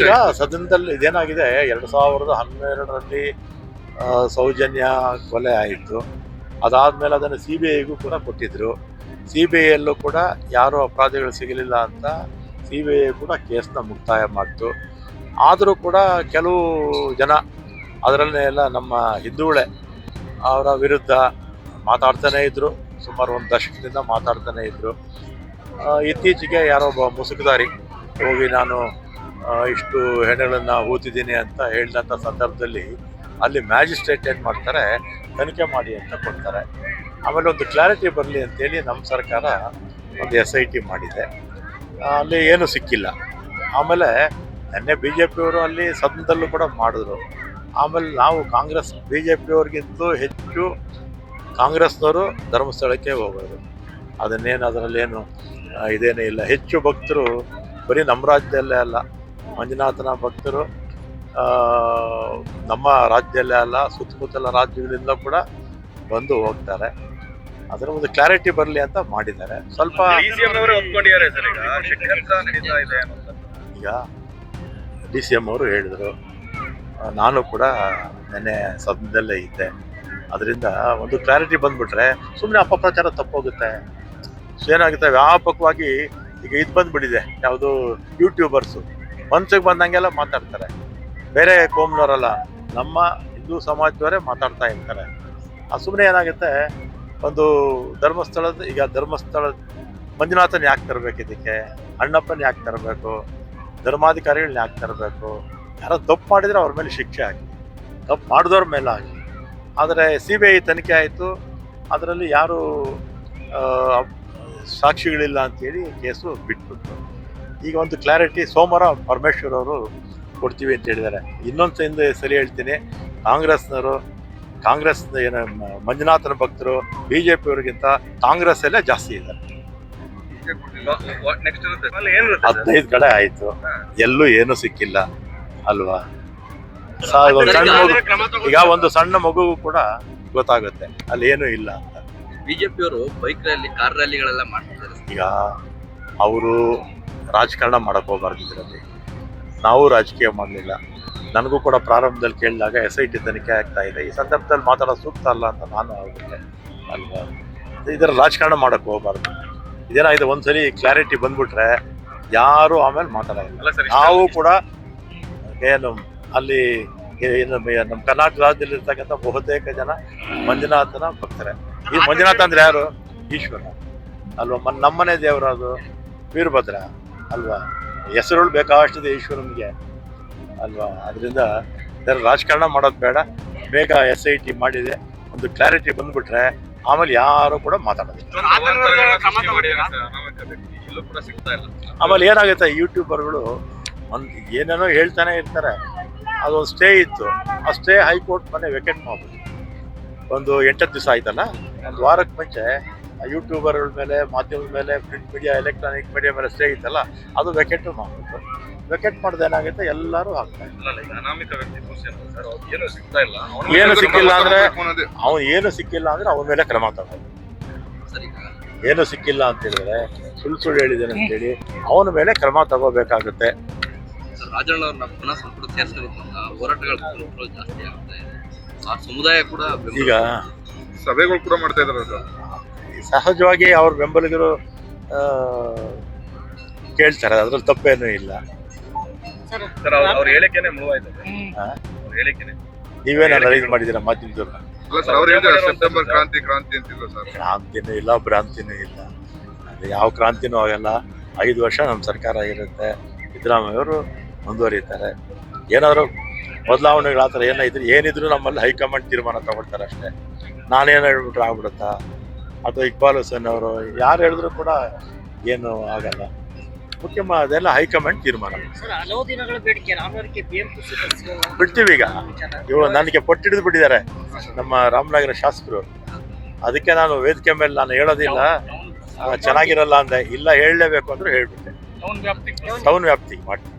ಈಗ ಸದನದಲ್ಲಿ ಇದೇನಾಗಿದೆ? ಎರಡು ಸಾವಿರದ ಹನ್ನೆರಡರಲ್ಲಿ ಸೌಜನ್ಯ ಕೊಲೆ ಆಯಿತು. ಅದಾದಮೇಲೆ ಅದನ್ನು ಸಿ ಬಿ ಐಗೂ ಕೂಡ ಕೊಟ್ಟಿದ್ರು. ಸಿ ಬಿ ಐಯಲ್ಲೂ ಕೂಡ ಯಾರು ಅಪರಾಧಿಗಳು ಸಿಗಲಿಲ್ಲ ಅಂತ ಸಿ ಬಿ ಐ ಕೂಡ ಕೇಸ್ನ ಮುಕ್ತಾಯ ಮಾಡಿತು. ಆದರೂ ಕೂಡ ಕೆಲವು ಜನ ಅದರಲ್ಲೇ ಎಲ್ಲ ನಮ್ಮ ಹಿಂದೂಳೆ ಅವರ ವಿರುದ್ಧ ಮಾತಾಡ್ತಾನೇ ಇದ್ದರು ಸುಮಾರು ಒಂದು ದಶಕದಿಂದ ಮಾತಾಡ್ತಾನೆ ಇದ್ದರು ಇತ್ತೀಚೆಗೆ ಯಾರೋ ಒಬ್ಬ ಮುಸುಕುದಾರಿ ಹೋಗಿ ನಾನು ಇಷ್ಟು ಹೆಣಗಳನ್ನು ಓದಿದ್ದೀನಿ ಅಂತ ಹೇಳಿದಂಥ ಸಂದರ್ಭದಲ್ಲಿ ಅಲ್ಲಿ ಮ್ಯಾಜಿಸ್ಟ್ರೇಟ್ ಏನು ಮಾಡ್ತಾರೆ, ತನಿಖೆ ಮಾಡಿ ಅಂತ ಕೊಡ್ತಾರೆ. ಆಮೇಲೆ ಒಂದು ಕ್ಲಾರಿಟಿ ಬರಲಿ ಅಂತೇಳಿ ನಮ್ಮ ಸರ್ಕಾರ ಒಂದು ಎಸ್ ಐ ಟಿ ಮಾಡಿದೆ. ಅಲ್ಲಿ ಏನೂ ಸಿಕ್ಕಿಲ್ಲ. ಆಮೇಲೆ ನೆನ್ನೆ ಬಿ ಜೆ ಪಿಯವರು ಅಲ್ಲಿ ಸದನದಲ್ಲೂ ಕೂಡ ಮಾಡಿದ್ರು. ಆಮೇಲೆ ನಾವು ಕಾಂಗ್ರೆಸ್, ಬಿ ಜೆ ಪಿಯವ್ರಿಗಿಂತಲೂ ಹೆಚ್ಚು ಕಾಂಗ್ರೆಸ್ನವರು ಧರ್ಮಸ್ಥಳಕ್ಕೆ ಹೋಗೋದು ಅದನ್ನೇನು, ಅದರಲ್ಲೇನು ಇದೇನೇ ಇಲ್ಲ. ಹೆಚ್ಚು ಭಕ್ತರು ಬರೀ ನಮ್ಮ ರಾಜ್ಯದಲ್ಲೇ ಅಲ್ಲ ಮಂಜುನಾಥನ ಭಕ್ತರು ನಮ್ಮ ರಾಜ್ಯದಲ್ಲೇ ಅಲ್ಲ ಸುತ್ತಮುತ್ತಲ ರಾಜ್ಯಗಳಿಂದ ಕೂಡ ಬಂದು ಹೋಗ್ತಾರೆ. ಅದರ ಒಂದು ಕ್ಲಾರಿಟಿ ಬರಲಿ ಅಂತ ಮಾಡಿದ್ದಾರೆ. ಸ್ವಲ್ಪ ಈಗ. ಡಿ ಸಿ ಎಂ ಅವರು ಹೇಳಿದರು. ನಾನು ಕೂಡ ನೆನ್ನೆ ಸದನದಲ್ಲೇ ಇದ್ದೆ. ಅದರಿಂದ ಒಂದು ಕ್ಲಾರಿಟಿ ಬಂದ್ಬಿಟ್ರೆ ಸುಮ್ಮನೆ ಅಪಪ್ರಚಾರ ತಪ್ಪೋಗುತ್ತೆ. ಸೊ ಏನಾಗುತ್ತೆ? ವ್ಯಾಪಕವಾಗಿ ಈಗ ಇದು ಬಂದ್ಬಿಟ್ಟಿದೆ. ಯಾವುದು ಯೂಟ್ಯೂಬರ್ಸು ಮನ್ಸಿಗೆ ಬಂದಂಗೆಲ್ಲ ಮಾತಾಡ್ತಾರೆ. ಬೇರೆ ಕೋಮ್ನವರಲ್ಲ ನಮ್ಮ ಹಿಂದೂ ಸಮಾಜದವರೇ ಮಾತಾಡ್ತಾ ಇರ್ತಾರೆ. ಆ ಸುಮ್ಮನೆ ಏನಾಗುತ್ತೆ, ಒಂದು ಧರ್ಮಸ್ಥಳದ, ಈಗ ಧರ್ಮಸ್ಥಳ, ಮಂಜುನಾಥನ್ ಯಾಕೆ ತರಬೇಕು ಇದಕ್ಕೆ? ಅಣ್ಣಪ್ಪನ ಯಾಕೆ ತರಬೇಕು? ಧರ್ಮಾಧಿಕಾರಿಗಳನ್ನ ಯಾಕೆ ತರಬೇಕು? ಯಾರೋ ತಪ್ಪು ಮಾಡಿದರೆ ಅವ್ರ ಮೇಲೆ ಶಿಕ್ಷೆ ಆಗಿ, ತಪ್ಪು ಮಾಡಿದವ್ರ ಮೇಲೆ ಆಗಲಿ ಆದರೆ ಸಿ ಬಿ ಐ ತನಿಖೆ ಆಯಿತು. ಅದರಲ್ಲಿ ಯಾರು ಸಾಕ್ಷಿಗಳಿಲ್ಲ ಅಂತೇಳಿ ಕೇಸು ಬಿಟ್ಬಿಟ್ರು. ಈಗ ಒಂದು ಕ್ಲಾರಿಟಿ ಸೋಮವಾರ ಪರಮೇಶ್ವರ್ ಅವರು ಕೊಡ್ತೀವಿ ಅಂತ ಹೇಳಿದ್ದಾರೆ. ಇನ್ನೊಂದು ಹಿಂದೆ ಸರಿ ಹೇಳ್ತೀನಿ ಕಾಂಗ್ರೆಸ್ನವರು ಕಾಂಗ್ರೆಸ್ ಏನು ಮಂಜುನಾಥನ ಭಕ್ತರು ಬಿ ಜೆ ಪಿಯವ್ರಿಗಿಂತ ಕಾಂಗ್ರೆಸ್ಸಲ್ಲೇ ಜಾಸ್ತಿ ಇದ್ದಾರೆ? ಹದಿನೈದು ಕಡೆ ಆಯಿತು. ಎಲ್ಲೂ ಏನೂ ಸಿಕ್ಕಿಲ್ಲ ಅಲ್ವಾ? ಸಣ್ಣ ಮಗು ಈಗ ಒಂದು ಸಣ್ಣ ಮಗು ಕೂಡ ಗೊತ್ತಾಗುತ್ತೆ ಅಲ್ಲಿ ಏನೂ ಇಲ್ಲ ಅಂತ. ಬಿಜೆಪಿಯವರು ಬೈಕ್ ರ್ಯಾಲಿ ಕಾರ್ ರ್ಯಾಲಿಗಳೆಲ್ಲ ಮಾಡ್ತಿದ್ದಾರೆ. ಈಗ ಅವರು ರಾಜಕಾರಣ ಮಾಡಕ್ ಹೋಗ್ಬಾರ್ದು ಇದರಲ್ಲಿ. ನಾವು ರಾಜಕೀಯ ಮಾಡಲಿಲ್ಲ. ನನಗೂ ಕೂಡ ಪ್ರಾರಂಭದಲ್ಲಿ ಕೇಳಿದಾಗ ಎಸ್ ಐ ಟಿ ತನಿಖೆ ಆಗ್ತಾ ಇದೆ. ಈ ಸಂದರ್ಭದಲ್ಲಿ ಮಾತಾಡೋ ಸೂಕ್ತ ಅಲ್ಲ ಅಂತ ನಾನು ಆಗುತ್ತೆ ಅಲ್ವಾ? ಇದರ ರಾಜಕಾರಣ ಮಾಡಕ್ಕೆ ಹೋಗ್ಬಾರ್ದು. ಇದೇನಾಗಿದೆ ಒಂದ್ಸಲಿ ಕ್ಲಾರಿಟಿ ಬಂದ್ಬಿಟ್ರೆ ಯಾರು ಆಮೇಲೆ ಮಾತಾಡೋದಿಲ್ಲ ನಾವು ಕೂಡ ಏನು ಅಲ್ಲಿ ಏನು ನಮ್ಮ ಕರ್ನಾಟಕ ರಾಜ್ಯದಲ್ಲಿ ಇರ್ತಕ್ಕಂಥ ಬಹುತೇಕ ಜನ ಮಂಜುನಾಥನ ಬರ್ತಾರೆ ಈ ಮಂಜುನಾಥ ಅಂದ್ರೆ ಯಾರು? ಈಶ್ವರ. ಅಲ್ವಾ? ನಮ್ಮನೆ ದೇವರು ಅದು ವೀರಭದ್ರ. ಅಲ್ವಾ? ಹೆಸರುಗಳು ಬೇಕಾಷ್ಟಿದೆ ಈಶ್ವರನಿಗೆ. ಅಲ್ವಾ? ಅದರಿಂದ ಇದರ ರಾಜಕಾರಣ ಮಾಡೋದು ಬೇಡ. ಬೇಗ ಎಸ್ ಐ ಟಿ ಮಾಡಿದೆ. ಒಂದು ಕ್ಲಾರಿಟಿ ಬಂದ್ಬಿಟ್ರೆ ಆಮೇಲೆ ಯಾರು ಕೂಡ ಮಾತಾಡೋದಿಲ್ಲ. ಆಮೇಲೆ ಏನಾಗುತ್ತೆ ಯೂಟ್ಯೂಬರ್ಗಳು ಒಂದು ಏನೇನೋ ಹೇಳ್ತಾನೆ ಇರ್ತಾರೆ. ಅದೊಂದು ಸ್ಟೇ ಇತ್ತು. ಆ ಸ್ಟೇ ಹೈಕೋರ್ಟ್ ಮನೆ ವೆಕೆಟ್ ಮಾಡ್ಬೋದು ಒಂದು ಎಂಟತ್ತು ದಿವಸ ಆಯ್ತಲ್ಲ? ಒಂದು ವಾರಕ್ಕೆ ಮುಂಚೆ ಯೂಟ್ಯೂಬರ್ಗಳ ಮೇಲೆ ಮಾಧ್ಯಮದ ಮೇಲೆ ಪ್ರಿಂಟ್ ಮೀಡಿಯಾ ಎಲೆಕ್ಟ್ರಾನಿಕ್ ಮೀಡಿಯಾ ಮೇಲೆ ಸ್ಟೇ ಇತ್ತಲ್ಲ ಅದು ವೆಕೆಟ್ ಮಾಡಬೇಕು ವೆಕೆಟ್ ಮಾಡಿದ ಏನಾಗುತ್ತೆ ಎಲ್ಲರೂ ಹಾಕ್ತಾರೆ. ಅಲ್ಲ ಈಗ ಅನಾಮಿಕ ವ್ಯಕ್ತಿ ಸಮಸ್ಯೆ ಸರ್ ಅವ್ರು ಏನೂ ಸಿಗ್ತಾ ಇಲ್ಲ. ಅವ್ರ ಏನು ಸಿಕ್ಕಿಲ್ಲ ಅಂದ್ರೆ ಅವನು ಏನು ಸಿಕ್ಕಿಲ್ಲ ಅಂದ್ರೆ ಅವನ ಮೇಲೆ ಕ್ರಮ ಈಗ ಏನು ಸಿಕ್ಕಿಲ್ಲ ಅಂತ ಹೇಳಿದ್ರೆ ಸುಳ್ಳು ಸುಳ್ಳು ಅಂತ ಅಂತೇಳಿ ಅವನ ಮೇಲೆ ಕ್ರಮ ತಗೋಬೇಕಾಗುತ್ತೆ. ಹೋರಾಟಗಳು ಜಾಸ್ತಿ ಆ ಸಮುದಾಯ ಕೂಡ ಈಗ ಸಭೆಗಳು ಕೂಡ ಮಾಡ್ತಾ ಇದ್ದಾರೆ ಸರ್. ಸಹಜವಾಗಿ ಅವ್ರ ಬೆಂಬಲಿಗರು ಆ, ಕೇಳ್ತಾರೆ ಅದ್ರಲ್ಲಿ ತಪ್ಪೇನೂ ಇಲ್ಲ. ಸರ್ ಅವ್ರ ಅವ್ರ ಹೇಳಿಕೆನೆ ಮೂವ್ ಆಯ್ತು. ಹಾ? ಅವ್ರ ಹೇಳಿಕೆನೆ. ನೀವೇನು ಅನಲೈಸ್ ಮಾಡಿದ್ದೀರಾ ಮಾಧ್ಯಮದವ್ರನ್ನ ಸರ್ ಅವ್ರು ಸೆಪ್ಟೆಂಬರ್ ಕ್ರಾಂತಿ ಕ್ರಾಂತಿ ಅಂತಿದ್ರು ಸರ್. ಕ್ರಾಂತಿನೂ ಇಲ್ಲ ಭ್ರಾಂತಿನೂ ಇಲ್ಲ. ಅದು ಯಾವ ಕ್ರಾಂತಿನೂ ಆಗಲ್ಲ. ಐದು ವರ್ಷ ನಮ್ಮ ಸರ್ಕಾರ ಇರುತ್ತೆ ಸಿದ್ದರಾಮಯ್ಯವರು ಮುಂದುವರಿತಾರೆ. ಏನಾದರೂ ಬದಲಾವಣೆಗಳ ಆ ಥರ ಏನಾಯಿದ್ರು ಏನಿದ್ರು ನಮ್ಮಲ್ಲಿ ಹೈಕಮಾಂಡ್ ತೀರ್ಮಾನ ತಗೊಳ್ತಾರೆ ಅಷ್ಟೇ. ನಾನೇನು ಹೇಳ್ಬಿಟ್ರೆ ಆಗ್ಬಿಡುತ್ತಾ? ಅಥವಾ ಇಕ್ಬಾಲ್ ಹುಸೇನ್ ಅವರು ಯಾರು ಹೇಳಿದ್ರು ಕೂಡ ಏನು ಆಗಲ್ಲ. ಮುಖ್ಯಮ ಅದೆಲ್ಲ ಹೈಕಮಾಂಡ್ ತೀರ್ಮಾನ. ಬಿಡ್ತೀವಿ ಈಗ. ಇವಳು ನನಗೆ ಪಟ್ಟಿಡಿದು ಬಿಟ್ಟಿದ್ದಾರೆ. ನಮ್ಮ ರಾಮನಗರ ಶಾಸಕರು. ಅದಕ್ಕೆ ನಾನು ವೇದಿಕೆ ಮೇಲೆ ನಾನು ಹೇಳೋದಿಲ್ಲ. ಚೆನ್ನಾಗಿರಲ್ಲ ಅಂದೆ. ಇಲ್ಲ ಹೇಳಲೇಬೇಕು ಅಂದ್ರೆ ಹೇಳ್ಬಿಟ್ಟೆ. ಟೌನ್ ವ್ಯಾಪ್ತಿ. ವ್ಯಾಪ್ತಿಗೆ ಮಾಡ್ತೀನಿ